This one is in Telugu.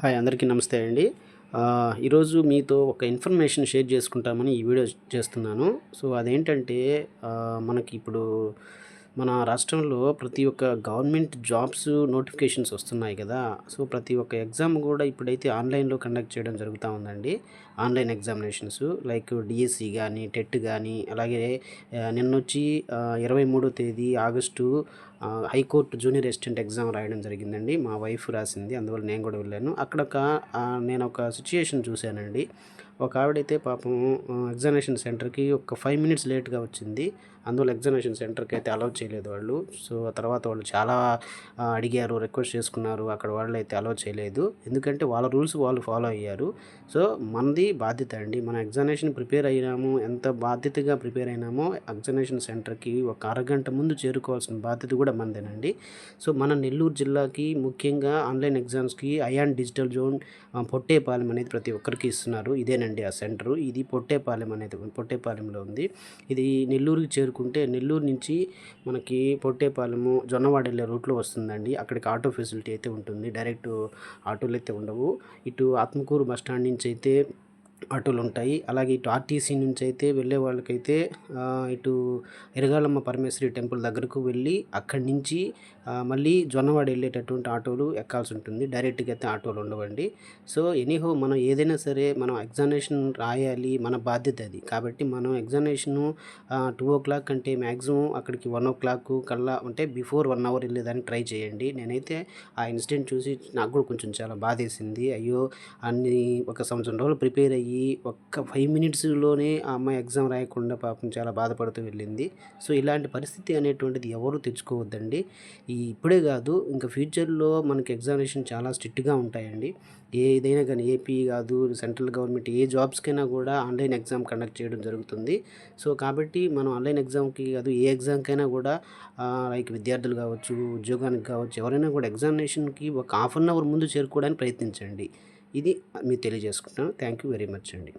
హాయ్ అందరికీ నమస్తే అండి. ఈరోజు మీతో ఒక ఇన్ఫర్మేషన్ షేర్ చేసుకుంటామని ఈ వీడియో చేస్తున్నాను. సో అదేంటంటే మనకి ఇప్పుడు మన రాష్ట్రంలో ప్రతి ఒక్క గవర్నమెంట్ జాబ్స్ నోటిఫికేషన్స్ వస్తున్నాయి కదా. సో ప్రతి ఒక్క ఎగ్జామ్ కూడా ఇప్పుడైతే ఆన్లైన్లో కండక్ట్ చేయడం జరుగుతూ ఉందండి. ఆన్లైన్ ఎగ్జామినేషన్స్ లైక్ డిఎస్సి కానీ టెట్ కానీ అలాగే నిన్నొచ్చి ఇరవై మూడో తేదీ August high court junior assistant exam రాయడం జరిగిందండి. మా వైఫ్ రాసింది అందువల్ల నేను కూడా వెళ్ళాను. అక్కడ ఒక నేను ఒక సిచ్యుయేషన్ చూశానండి. ఒక ఆవిడైతే పాపం ఎగ్జామినేషన్ సెంటర్కి ఒక ఫైవ్ మినిట్స్ లేట్గా వచ్చింది. అందువల్ల ఎగ్జామినేషన్ సెంటర్కి అయితే అలౌ చేయలేదు వాళ్ళు. సో ఆ తర్వాత వాళ్ళు చాలా అడిగారు రిక్వెస్ట్ చేసుకున్నారు. అక్కడ వాళ్ళు అయితే అలౌ చేయలేదు. ఎందుకంటే వాళ్ళ రూల్స్ వాళ్ళు ఫాలో అయ్యారు. సో మనది బాధ్యత అండి. మన ఎగ్జామినేషన్ ప్రిపేర్ అయినాము. ఎంత బాధ్యతగా ప్రిపేర్ అయినామో ఎగ్జామినేషన్ సెంటర్కి ఒక అరగంట ముందు చేరుకోవాల్సిన బాధ్యత కూడా మనదేనండి. సో మన నెల్లూరు జిల్లాకి ముఖ్యంగా ఆన్లైన్ ఎగ్జామ్స్కి అయాన్ డిజిటల్ జోన్ పొట్టేపాలెం అనేది ప్రతి ఒక్కరికి ఇస్తున్నారు. ఇదేనండి. ఆ సెంటరు. ఇది పొట్టేపాలెం అనేది పొట్టేపాలెంలో ఉంది. ఇది నెల్లూరుకి చేరుకుంటే నెల్లూరు నుంచి మనకి పొట్టేపాలెము జొన్నవాడ వెళ్ళే రూట్లో వస్తుందండి. అక్కడికి ఆటో ఫెసిలిటీ అయితే ఉంటుంది. డైరెక్ట్ ఆటోలు అయితే ఉండవు. ఇటు ఆత్మకూరు బస్ స్టాండ్ నుంచి అయితే ఆటోలు ఉంటాయి అలాగే ఇటు ఆర్టీసీ నుంచి అయితే వెళ్ళే వాళ్ళకైతే ఇటు ఎరగాలమ్మ పరమేశ్వరి టెంపుల్ దగ్గరకు వెళ్ళి అక్కడి నుంచి మళ్ళీ జొన్నవాడ వెళ్ళేటటువంటి ఆటోలు ఎక్కాల్సి ఉంటుంది డైరెక్ట్గా అయితే ఆటోలు ఉండవండి. సో ఎనీహో మనం ఏదైనా సరే మనం ఎగ్జామినేషన్ రాయాలి మన బాధ్యత అది. కాబట్టి మనం ఎగ్జామినేషను టూ ఓ క్లాక్ అంటే మ్యాక్సిమం అక్కడికి వన్ ఓ క్లాక్ కల్లా అంటే బిఫోర్ వన్ అవర్ వెళ్ళేదానికి ట్రై చేయండి. నేనైతే ఆ ఇన్సిడెంట్ చూసి నాకు కూడా కొంచెం చాలా బాధేసింది. అయ్యో అన్ని ఒక సంవత్సరం రోజులు ప్రిపేర్ అయ్యి ఒక్క ఫైవ్ మినిట్స్లోనే ఆ అమ్మాయి ఎగ్జామ్ రాయకుండా పాపం చాలా బాధపడుతూ వెళ్ళింది. సో ఇలాంటి పరిస్థితి అనేటువంటిది ఎవరు తెచ్చుకోవద్దండి. ఈ ఇప్పుడే కాదు ఇంకా ఫ్యూచర్లో మనకి ఎగ్జామినేషన్ చాలా స్ట్రిక్ట్గా ఉంటాయండి. ఏదైనా కానీ ఏపీ కాదు సెంట్రల్ గవర్నమెంట్ ఏ జాబ్స్కైనా కూడా ఆన్లైన్ ఎగ్జామ్ కండక్ట్ చేయడం జరుగుతుంది. సో కాబట్టి మనం ఆన్లైన్ ఎగ్జామ్కి కాదు ఏ ఎగ్జామ్కైనా కూడా లైక్ విద్యార్థులు కావచ్చు ఉద్యోగానికి కావచ్చు ఎవరైనా కూడా ఎగ్జామినేషన్కి ఒక హాఫ్ అన్ అవర్ ముందు చేరుకోవడానికి ప్రయత్నించండి. ఇది మీకు తెలియజేసుకుంటాను థ్యాంక్ యూ వెరీ మచ్ అండి.